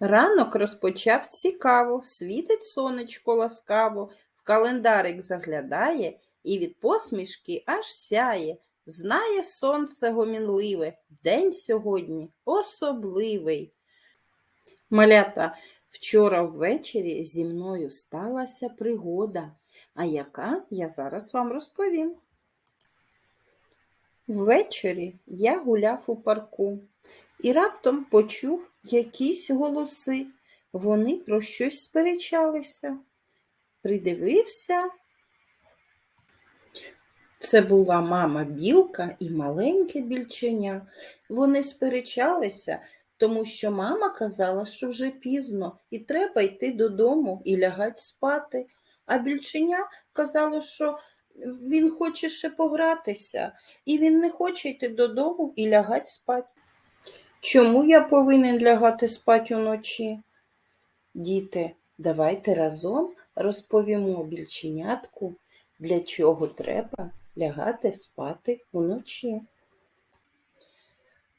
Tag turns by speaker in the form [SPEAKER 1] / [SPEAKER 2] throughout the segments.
[SPEAKER 1] Ранок розпочав цікаво, світить сонечко ласкаво, в календарик заглядає і від посмішки аж сяє. Знає сонце гомінливе, день сьогодні особливий. Малята, вчора ввечері зі мною сталася пригода, а яка я зараз вам розповім. Ввечері я гуляв у парку і раптом почув якісь голоси. Вони про щось сперечалися. Придивився. Це була мама білка і маленьке більченя. Вони сперечалися, тому що мама казала, що вже пізно, і треба йти додому і лягать спати. А більченя казало, що він хоче ще погратися, і він не хоче йти додому і лягать спати. Чому я повинен лягати спати уночі? Діти, давайте разом розповімо більченятку, для чого треба лягати спати уночі.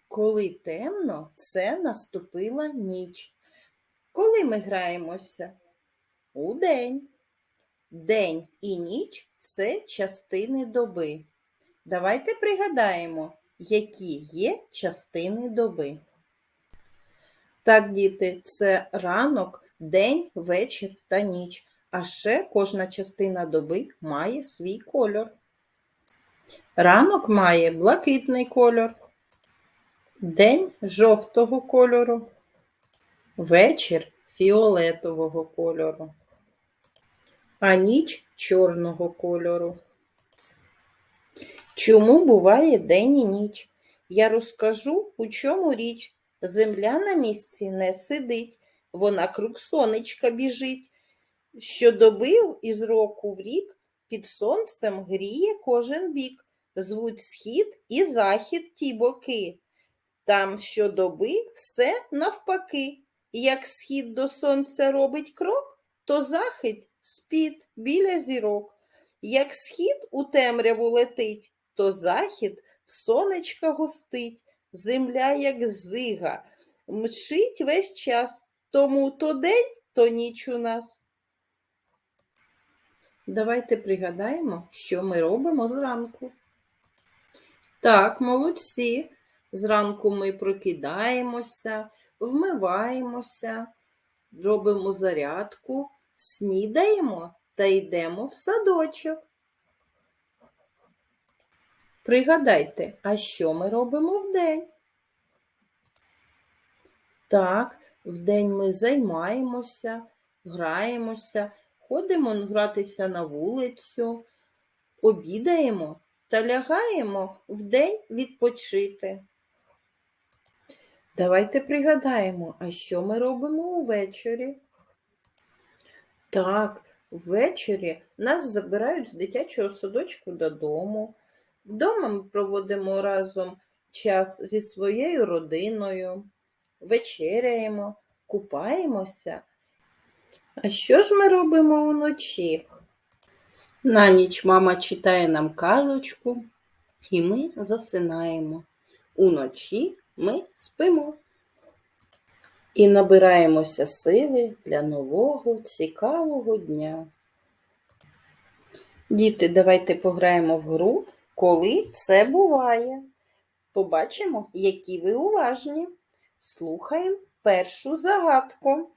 [SPEAKER 1] Коли темно, це наступила ніч. Коли ми граємося? Удень. День і ніч це частини доби. Давайте пригадаємо, які є частини доби. Так, діти, це ранок, день, вечір та ніч. А ще кожна частина доби має свій кольор. Ранок має блакитний кольор, день жовтого кольору, вечір фіолетового кольору, а ніч чорного кольору. Чому буває день і ніч? Я розкажу, у чому річ. Земля на місці не сидить, вона круг сонечка біжить. Щодоби із року в рік під сонцем гріє кожен бік. Звуть схід і захід ті боки. Там щодоби все навпаки. Як схід до сонця робить крок, то захід спід біля зірок. Як схід у темряву летить, то захід в сонечка гостить, земля, як зига, мчить весь час, тому то день, то ніч у нас. Давайте пригадаємо, що ми робимо зранку. Так, молодці. Зранку ми прокидаємося, вмиваємося, робимо зарядку, снідаємо та йдемо в садочок. Пригадайте, а що ми робимо вдень? Так, вдень ми займаємося, граємося, ходимо гратися на вулицю, обідаємо та лягаємо вдень відпочити. Давайте пригадаємо, а що ми робимо увечері? Так, ввечері нас забирають з дитячого садочку додому. Вдома ми проводимо разом час зі своєю родиною, вечеряємо, купаємося. А що ж ми робимо вночі? На ніч мама читає нам казочку, і ми засинаємо. Уночі ми спимо і набираємося сили для нового цікавого дня. Діти, давайте пограємо в гру, коли це буває. Побачимо, які ви уважні. Слухаємо першу загадку.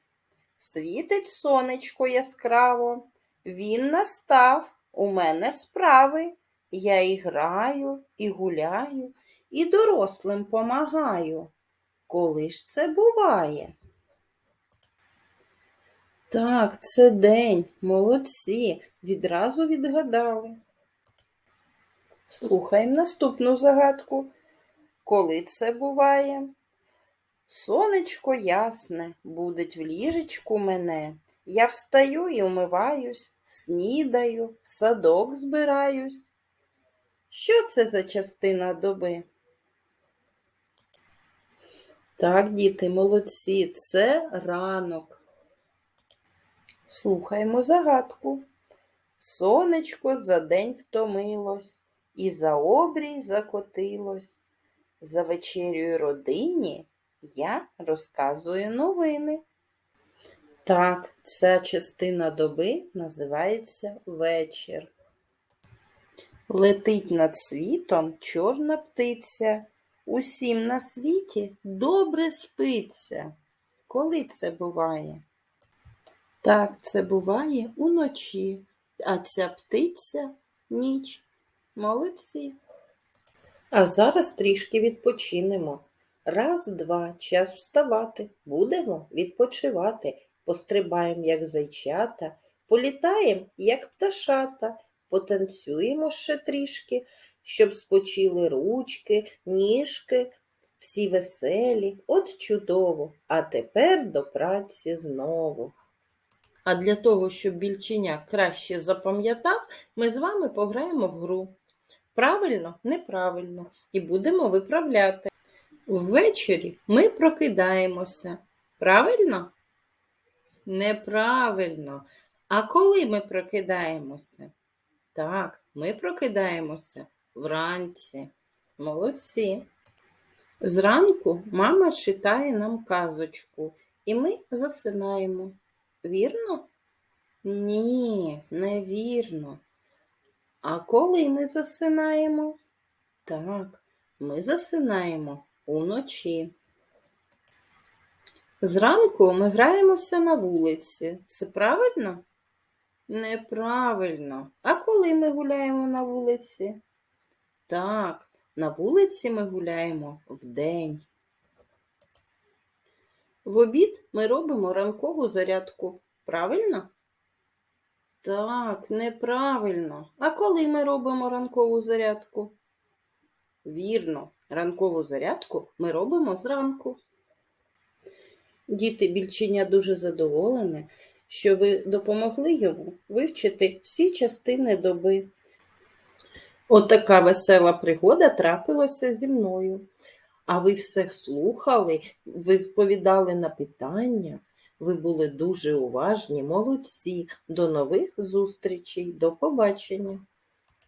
[SPEAKER 1] Світить сонечко яскраво, він настав, у мене справи. Я і граю, і гуляю, і дорослим помагаю. Коли ж це буває? Так, це день, молодці, відразу відгадали. Слухаємо наступну загадку. Коли це буває? Сонечко ясне, будить в ліжечку мене. Я встаю і умиваюсь, снідаю, в садок збираюсь. Що це за частина доби? Так, діти, молодці, це ранок. Слухаємо загадку. Сонечко за день втомилось, і за обрій закотилось. За вечерю родині я розказую новини. Так, ця частина доби називається вечір. Летить над світом чорна птиця. Усім на світі добре спиться. Коли це буває? Так, це буває уночі, а ця птиця ніч. Молодці. А зараз трішки відпочинемо. Раз, два, час вставати. Будемо відпочивати. Пострибаємо, як зайчата, політаємо, як пташата, потанцюємо ще трішки, щоб спочили ручки, ніжки, всі веселі, от чудово, а тепер до праці знову. А для того, щоб більченя краще запам'ятав, ми з вами пограємо в гру. Правильно, неправильно, і будемо виправляти. Ввечері ми прокидаємося. Правильно? Неправильно. А коли ми прокидаємося? Так, ми прокидаємося вранці. Молодці. Зранку мама читає нам казочку, і ми засинаємо. Вірно? Ні, невірно. А коли ми засинаємо? Так, ми засинаємо уночі. Зранку ми граємося на вулиці. Це правильно? Неправильно. А коли ми гуляємо на вулиці? Так, на вулиці ми гуляємо вдень. В обід ми робимо ранкову зарядку. Правильно? Так, неправильно. А коли ми робимо ранкову зарядку? Вірно, ранкову зарядку ми робимо зранку. Діти більчиня дуже задоволені, що ви допомогли йому вивчити всі частини доби. Отака весела пригода трапилася зі мною. А ви все слухали, ви відповідали на питання, ви були дуже уважні, молодці. До нових зустрічей, до побачення.